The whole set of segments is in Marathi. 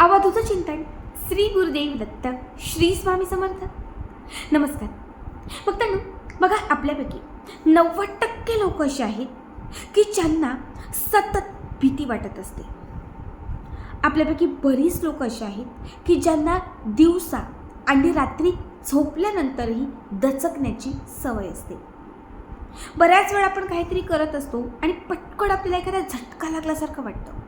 अवधूत चिंतन श्री गुरुदेव दत्त श्री स्वामी समर्थ. नमस्कार. फक्त बघा आपल्यापैकी नव्वद टक्के लोक असे आहेत की ज्यांना सतत भीती वाटत असते. आपल्यापैकी बरीच लोक अशी आहेत की ज्यांना दिवसा आणि रात्री झोपल्यानंतरही दचकण्याची सवय असते. बऱ्याच वेळा आपण काहीतरी करत असतो आणि पटकन आपल्याला एखादा झटका लागल्यासारखं वाटतं.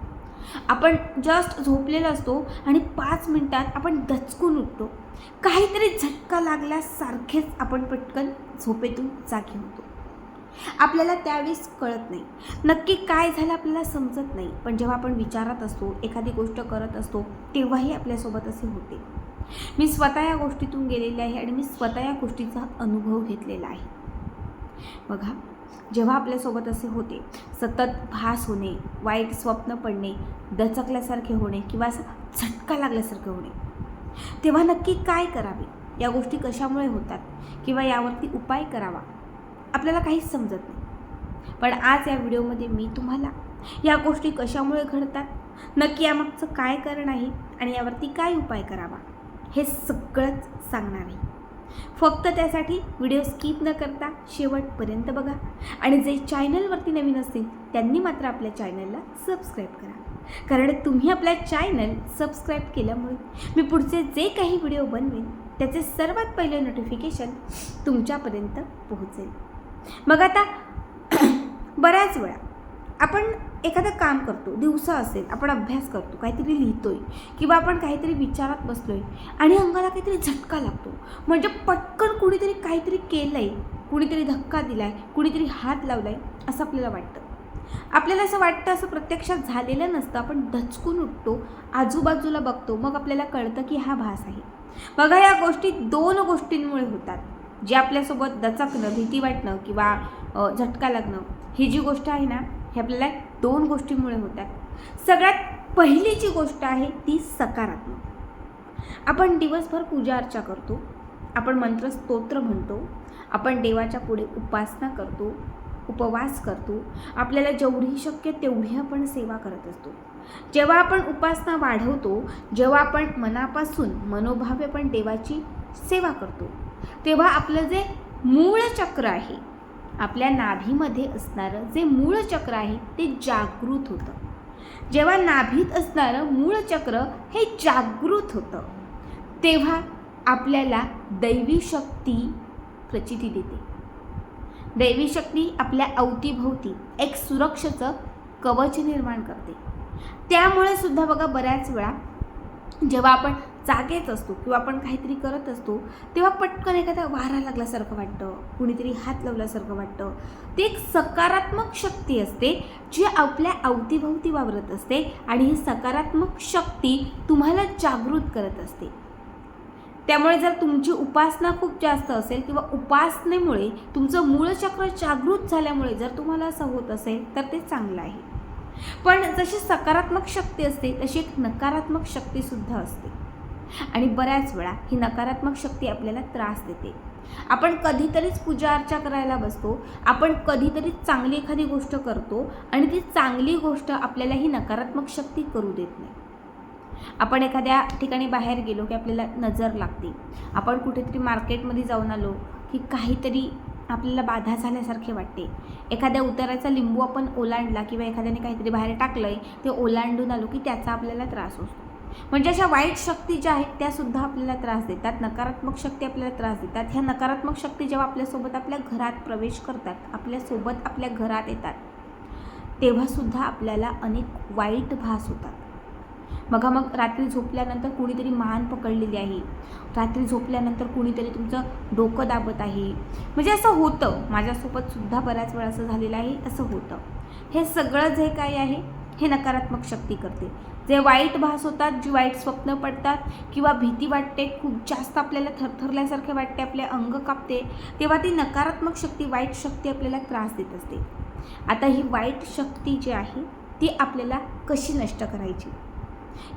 आपण जस्ट झोपलेला असतो आणि पाच मिनटात आपण दचकून उठतो. काहीतरी झटका लागल्यासारखेच आपण पटकन झोपेतून जागी होतो. आपल्याला त्यावेळेस कळत नाही. नक्की काय झालं आपल्याला समजत नाही. पण जेव्हा आपण विचारात असतो एखादी गोष्ट करत असतो तेव्हाही आपल्यासोबत असे होते. मी स्वतः या गोष्टीतून गेलेले आहे आणि मी स्वतः या गोष्टीचा अनुभव घेतलेला आहे. बघा जेव्हा आपल्यासोबत असे होते सतत भास होणे वाईट स्वप्न पडणे दचकल्यासारखे होणे किंवा झटका लागल्यासारखे होणे तेव्हा नक्की काय करावे? या गोष्टी कशामुळे होतात किंवा यावरती उपाय करावा? आपल्याला काहीच समजत नाही. पण आज या व्हिडिओमध्ये मी तुम्हाला या गोष्टी कशामुळे घडतात नक्की यामागचं काय कारण आहे आणि यावरती काय उपाय करावा हे सगळंच सांगणार आहे. फक्त त्यासाठी व्हिडिओ स्किप न करता शेवटपर्यंत बघा. आणि जे चॅनलवरती नवीन असतील त्यांनी मात्र आपल्या चॅनलला सबस्क्राईब करा. कारण तुम्ही आपल्या चॅनल सबस्क्राईब केल्यामुळे मी पुढचे जे काही व्हिडिओ बनवेन त्याचे सर्वात पहिले नोटिफिकेशन तुमच्यापर्यंत पोहोचेल. मग आता बऱ्याच वेळा आपण एखादं काम करतो दिवसा असेल आपण अभ्यास करतो काहीतरी लिहितोय किंवा आपण काहीतरी विचारात बसलोय आणि अंगाला काहीतरी झटका लागतो. म्हणजे पटकन कुणीतरी काहीतरी केलं आहे कुणीतरी धक्का दिला आहे कुणीतरी हात लावला आहे असं आपल्याला वाटतं. आपल्याला असं वाटतं असं प्रत्यक्षात झालेलं नसतं. आपण धचकून उठतो आजूबाजूला बघतो मग आपल्याला कळतं की हा भास आहे. बघा या गोष्टी दोन गोष्टींमुळे होतात. जे आपल्यासोबत दचकणं भीती वाटणं किंवा झटका लागणं ही जी गोष्ट आहे ना हे आपल्याला दोन गोष्टींमुळे होतात सगळ्यात पहिली जी गोष्ट आहे ती सकारात्मक. आपण दिवसभर पूजा अर्चा करतो आपण मंत्र स्तोत्र म्हणतो आपण देवाच्या पुढे उपासना करतो उपवास करतो आपल्याला जेवढी शक्य तेवढी आपण सेवा करत असतो. जेव्हा आपण उपासना वाढवतो जेव्हा आपण मनापासून मनोभावे आपण देवाची सेवा करतो तेव्हा आपलं जे मूळ चक्र आहे आपल्या नाभीमध्ये असणारं जे मूळ चक्र आहे ते जागृत होतं. जेव्हा नाभीत असणारं मूळ चक्र हे जागृत होतं तेव्हा आपल्याला दैवी शक्ती प्रचिती देते. दैवी शक्ती आपल्या अवतीभोवती एक सुरक्षेचं कवच निर्माण करते. त्यामुळे सुद्धा बघा बऱ्याच वेळा जेव्हा आपण जागेच असतो किंवा आपण काहीतरी करत असतो तेव्हा पटकन एखादा वारा लागल्यासारखं वाटतं कुणीतरी हात लावल्यासारखं वाटतं. ती एक सकारात्मक शक्ती असते जी आपल्या अवतीभोवती वावरत असते आणि ही सकारात्मक शक्ती तुम्हाला जागृत करत असते. त्यामुळे जर तुमची उपासना खूप जास्त असेल किंवा उपासनेमुळे तुमचं मूळ चक्र जागृत झाल्यामुळे जर तुम्हाला असं होत असेल तर ते चांगलं आहे. पण जशी सकारात्मक शक्ती असते तशी एक नकारात्मक शक्तीसुद्धा असते. आणि बऱ्याच वेळा ही नकारात्मक शक्ती आपल्याला त्रास देते. आपण कधीतरीच पूजा अर्चा करायला बसतो आपण कधीतरीच चांगली एखादी गोष्ट करतो आणि ती चांगली गोष्ट आपल्याला ही नकारात्मक शक्ती करू देत नाही. आपण एखाद्या ठिकाणी बाहेर गेलो की आपल्याला नजर लागते. आपण कुठेतरी मार्केटमध्ये जाऊन आलो की काहीतरी आपल्याला बाधा झाल्यासारखे वाटते. एखाद्या उताराचा लिंबू आपण ओलांडला किंवा एखाद्याने काहीतरी बाहेर टाकलं आहे ते ओलांडून आलो की त्याचा आपल्याला त्रास होतो. म्हणजे अशा वाईट शक्ती ज्या आहेत त्यासुद्धा आपल्याला त्रास देतात. नकारात्मक शक्ती आपल्याला त्रास देतात. ह्या नकारात्मक शक्ती जेव्हा आपल्यासोबत आपल्या घरात प्रवेश करतात आपल्यासोबत आपल्या घरात येतात तेव्हासुद्धा आपल्याला अनेक वाईट भास होतात. बघा मग रात्री झोपल्यानंतर कुणीतरी मान पकडलेली आहे. रात्री झोपल्यानंतर कुणीतरी तुमचं डोकं दाबत आहे. म्हणजे असं होतं. माझ्यासोबत सुद्धा बऱ्याच वेळा असं झालेलं आहे. असं होतं. हे सगळं जे काही आहे हे नकारात्मक शक्ती करते. जे वाईट भास होतात जी वाईट स्वप्न पडतात किंवा भीती वाटते खूप जास्त आपल्याला थरथरल्यासारखे वाटते आपले अंग कापते तेव्हा ती नकारात्मक शक्ती वाईट शक्ती आपल्याला त्रास देत असते. आता ही वाईट शक्ती जी आहे ती आपल्याला कशी नष्ट करायची?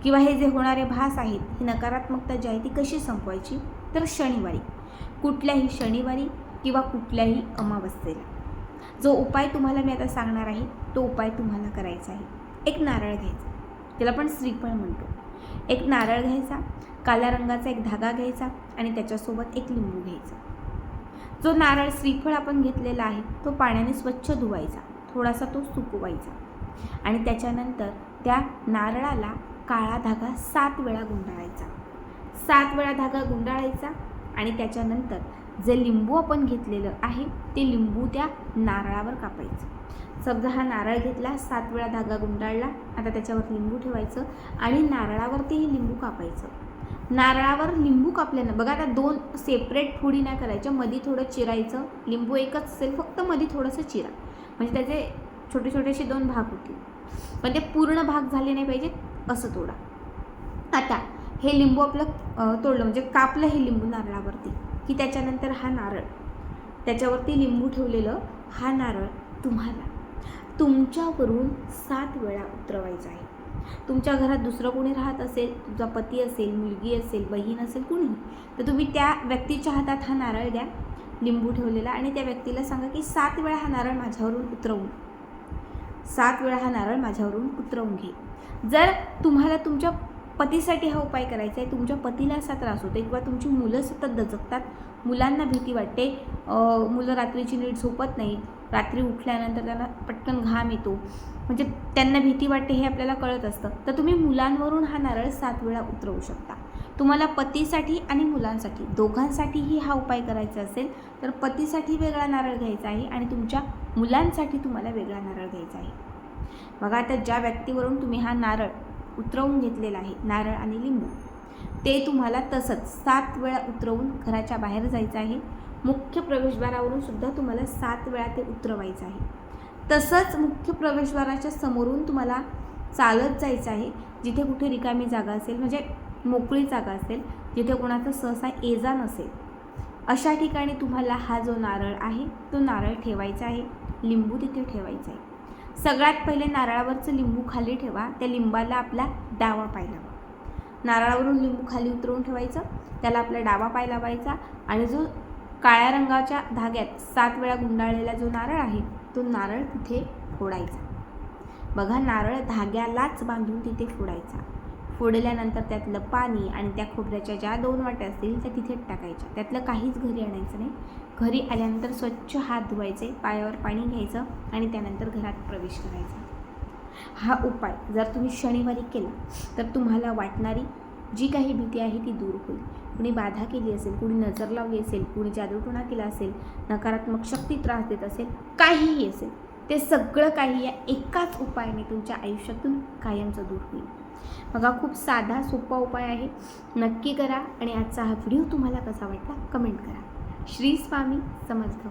किंवा हे जे होणारे भास आहेत ही नकारात्मकता जी आहे ती कशी संपवायची? तर शनिवारी. कुठल्याही शनिवारी किंवा कुठल्याही अमावस्येला. जो उपाय तुम्हाला मी आता सांगणार आहे तो उपाय तुम्हाला करायचा आहे. एक नारळ घ्यायचा. त्याला आपण श्रीफळ म्हणतो. एक नारळ घ्यायचा काळ्या रंगाचा एक धागा घ्यायचा आणि त्याच्यासोबत एक लिंबू घ्यायचा. जो नारळ श्रीफळ आपण घेतलेला आहे तो पाण्याने स्वच्छ धुवायचा. थोडासा तो सुकवायचा. आणि त्याच्यानंतर त्या नारळाला काळा धागा सात वेळा गुंडाळायचा. सात वेळा धागा गुंडाळायचा आणि त्याच्यानंतर जे लिंबू आपण घेतलेलं आहे ते लिंबू त्या नारळावर कापायचं. समजा हा नारळ घेतला सात वेळा धागा गुंडाळला आता त्याच्यावर लिंबू ठेवायचं आणि नारळावरती हे लिंबू कापायचं. नारळावर लिंबू कापल्यानं बघा आता दोन सेपरेट फोडी नाही करायच्या मध्ये थोडं चिरायचं लिंबू एकच असेल फक्त मध्ये थोडंसं चिरा. म्हणजे त्याचे छोटे छोटेसे दोन भाग होतील पण ते पूर्ण भाग झाले नाही पाहिजे असं तोडा. आता हे लिंबू आपलं तोडलं म्हणजे कापलं हे लिंबू नारळावरती की त्याच्यानंतर हा नारळ. त्याच्यावरती लिंबू ठेवलेलं हा नारळ तुम्हाला. तुमच्यावरून सात वेळा उतरवायचं आहे. तुमच्या घरात दुसरं कोणी राहत असेल तुमचा पती असेल मुलगी असेल बहीण असेल कोणी? तर तुम्ही त्या व्यक्तीच्या हातात हा नारळ द्या लिंबू ठेवलेला आणि त्या व्यक्तीला सांगा की सात वेळा हा नारळ माझ्यावरून उतरवून. सात वेळा हा नारळ माझ्यावरून उतरवून घे. जर तुम्हाला तुमच्या पतीसाठी हा उपाय करायचा आहे तुमच्या पतीला असा त्रास होतो किंवा तुमची मुलं सतत दचकतात मुलांना भीती वाटते मुलं रात्रीची नीट झोपत नाहीत रात्री उठल्यानंतर त्यांना पटकन घाम येतो. म्हणजे त्यांना भीती वाटते हे आपल्याला कळत असतं. तर तुम्ही मुलांवरून हा नारळ सात वेळा उतरवू शकता. तुम्हाला पतीसाठी आणि मुलांसाठी दोघांसाठीही हा उपाय करायचा असेल तर पतीसाठी वेगळा नारळ घ्यायचा आहे आणि तुमच्या मुलांसाठी तुम्हाला वेगळा नारळ घ्यायचा आहे. बघा आता ज्या व्यक्तीवरून तुम्ही हा नारळ उतरवून घेतलेला आहे नारळ आणि लिंबू ते तुम्हाला तसंच सात वेळा उतरवून घराच्या बाहेर जायचं आहे. मुख्य प्रवेशद्वारावरून सुद्धा तुम्हाला सात वेळा ते उतरवायचं आहे. तसंच मुख्य प्रवेशद्वाराच्या समोरून तुम्हाला चालत जायचं आहे. जिथे कुठे रिकामी जागा असेल म्हणजे मोकळी जागा असेल जिथे कोणाचा सहसा एजा नसेल अशा ठिकाणी तुम्हाला हा जो नारळ आहे तो नारळ ठेवायचा आहे. लिंबू तिथे ठेवायचा आहे. सगळ्यात पहिले नारळावरचं लिंबू खाली ठेवा. त्या लिंबाला आपला डावा पाय लावा. नारळावरून लिंबू खाली उतरवून ठेवायचं. त्याला आपला डावा पाय लावायचा. आणि जो काळ्या रंगाच्या धाग्यात सात वेळा गुंडाळलेला जो नारळ आहे तो नारळ तिथे फोडायचा. बघा नारळ धाग्यालाच बांधून तिथे फोडायचा. फोडल्यानंतर त्यातलं पाणी आणि त्या खोबऱ्याच्या ज्या दोन वाट्या असतील त्या तिथेच टाकायच्या. त्यातलं काहीच घरी आणायचं नाही. घरी आल्यानंतर स्वच्छ हात धुवायचे पायावर पाणी घ्यायचं आणि त्यानंतर घरात प्रवेश करायचा. हा उपाय जर तुम्ही शनिवारी केला तर तुम्हाला वाटणारी जी काही भीती आहे ती दूर होईल. कुणी बाधा केली असेल कुणी नजर लावली असेल कुणी जादूटोणा केला असेल नकारात्मक शक्ती त्रास देत असेल काहीही असेल ते सगळं काही या एकाच उपायाने तुमच्या आयुष्यातून कायमचं दूर होईल. बघा खूप साधा सोपा उपाय आहे. नक्की करा आणि आजचा हा व्हिडिओ तुम्हाला कसा वाटला कमेंट करा. श्री स्वामी समजलं